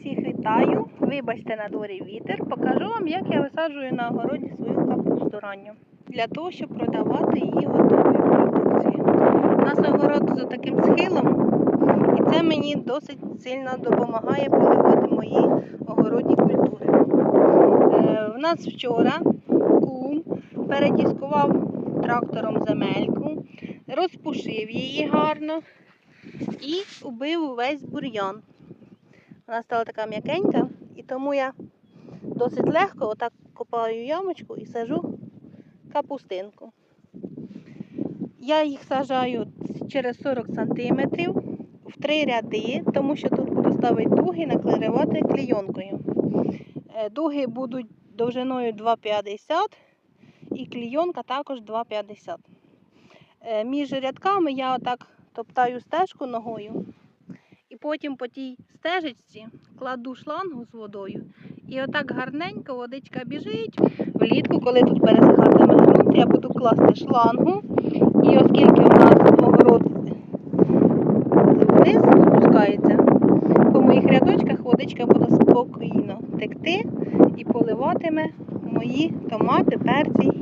Всіх вітаю. Вибачте на дворі вітер. Покажу вам, як я висаджую на огороді свою капусту ранню. Для того, щоб продавати її готовою продукцією. У нас огород з таким схилом, і це мені досить сильно допомагає поливати мої огородні культури. Е, В нас вчора кум передіскував трактором земельку, розпушив її гарно і убив увесь бур'ян. Вона стала така м'якенька, і тому я досить легко отак копаю ямочку і сажу капустинку. Я їх сажаю через 40 см в три ряди, тому що тут буду ставити дуги, наклеювати клійонкою. Е, Дуги будуть довжиною 2,50 і клійонка також 2,50. Е, Між рядками я отак топтаю стежку ногою. Потім по тій стежечці кладу шлангу з водою. І отак гарненько водичка біжить. Влітку, коли тут пересихатиме ґрунт, я буду класти шлангу. І оскільки у нас огород вниз спускається, по моїх рядочках водичка буде спокійно текти і поливатиме мої томати, перці